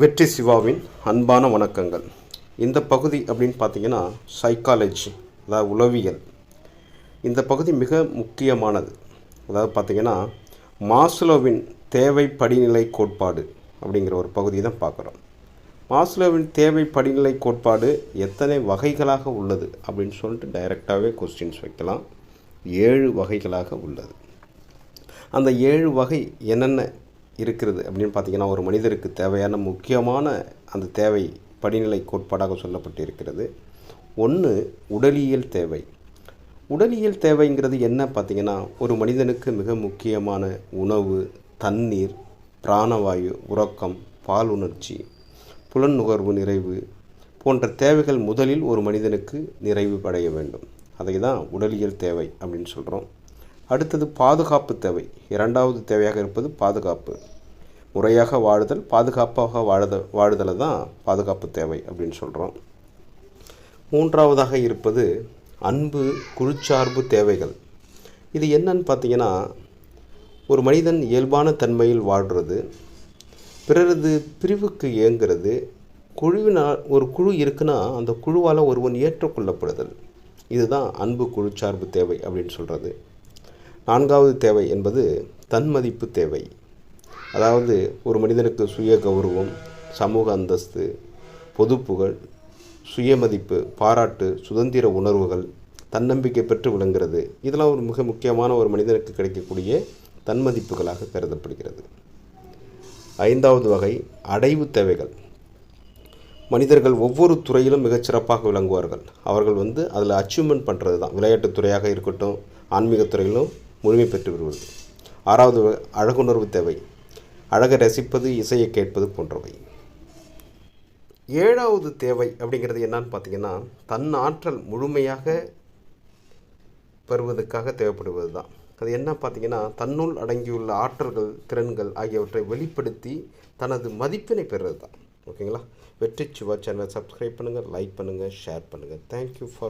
வெற்றி சிவாவின் அன்பான வணக்கங்கள். இந்த பகுதி அப்படின்னு பார்த்தீங்கன்னா சைக்காலஜி அதாவது உளவியல். இந்த பகுதி மிக முக்கியமானது. அதாவது பார்த்தீங்கன்னா மாஸ்லோவின் தேவை படிநிலை கோட்பாடு அப்படிங்கிற ஒரு பகுதி தான் பார்க்குறோம். மாஸ்லோவின் தேவை படிநிலை கோட்பாடு எத்தனை வகைகளாக உள்ளது அப்படின்னு சொல்லிட்டு டைரெக்டாகவே கொஸ்டின்ஸ் வைக்கலாம். ஏழு வகைகளாக உள்ளது. அந்த ஏழு வகை என்னென்ன இருக்கிறது அப்படின்னு பார்த்தீங்கன்னா ஒரு மனிதருக்கு தேவையான முக்கியமான அந்த தேவை படிநிலை கோட்பாடாக சொல்லப்பட்டு இருக்கிறது ஒன்று உடலியல் தேவை. உடலியல் தேவைங்கிறது என்ன பார்த்தீங்கன்னா ஒரு மனிதனுக்கு மிக முக்கியமான உணவு தண்ணீர் பிராணவாயு உறக்கம் பால் உணர்ச்சி புலன் நுகர்வு நிறைவு போன்ற தேவைகள் முதலில் ஒரு மனிதனுக்கு நிறைவு அடைய வேண்டும். அதை தான் உடலியல் தேவை அப்படின்னு சொல்கிறோம் அடுத்தது பாதுகாப்பு தேவை. இரண்டாவது தேவையாக இருப்பது பாதுகாப்பு. முறையாக வாழுதல் பாதுகாப்பாக வாழுத வாழுதலை தான் பாதுகாப்பு தேவை அப்படின்னு சொல்கிறோம் மூன்றாவதாக இருப்பது அன்பு குழுச்சார்பு தேவைகள். இது என்னன்னு பார்த்தீங்கன்னா ஒரு மனிதன் இயல்பான தன்மையில் வாழ்கிறது பிறரது பிரிவுக்கு இயங்கிறது குழுவினால் ஒரு குழு இருக்குன்னா அந்த குழுவால் ஒருவன் ஏற்றுக்கொள்ளப்படுதல். இதுதான் அன்பு குழுச்சார்பு தேவை அப்படின்னு சொல்கிறது நான்காவது தேவை என்பது தன்மதிப்பு தேவை. அதாவது ஒரு மனிதனுக்கு சுய கௌரவம் சமூக அந்தஸ்து பொதுப்புகழ் சுயமதிப்பு பாராட்டு சுதந்திர உணர்வுகள் தன்னம்பிக்கை பெற்று விளங்குறது. இதெல்லாம் ஒரு மிக முக்கியமான ஒரு மனிதனுக்கு கிடைக்கக்கூடிய தன்மதிப்புகளாக கருதப்படுகிறது. ஐந்தாவது வகை அடைவு தேவைகள். மனிதர்கள் ஒவ்வொரு துறையிலும் மிகச்சிறப்பாக விளங்குவார்கள். அவர்கள் வந்து அதில் அச்சீவ்மெண்ட் பண்ணுறது தான் விளையாட்டுத் துறையாக இருக்கட்டும் ஆன்மீகத் துறையிலும் முழுமை பெற்று வருவது ஆறாவது அழகுணர்வு தேவை. அழகை ரசிப்பது இசையை கேட்பது போன்றவை. ஏழாவது தேவை அப்படிங்கிறது என்னன்னு பார்த்தீங்கன்னா தன் ஆற்றல் முழுமையாக பெறுவதற்காக தேவைப்படுவது தான் அது என்ன பார்த்தீங்கன்னா தன்னுள் அடங்கியுள்ள ஆற்றல்கள் திறன்கள் ஆகியவற்றை வெளிப்படுத்தி தனது மதிப்பினை பெறுறது தான் ஓகேங்களா? வெற்றி சிவா சேனலை சப்ஸ்கிரைப் பண்ணுங்கள் லைக் பண்ணுங்கள் ஷேர் பண்ணுங்கள் தேங்க்யூ ஃபார்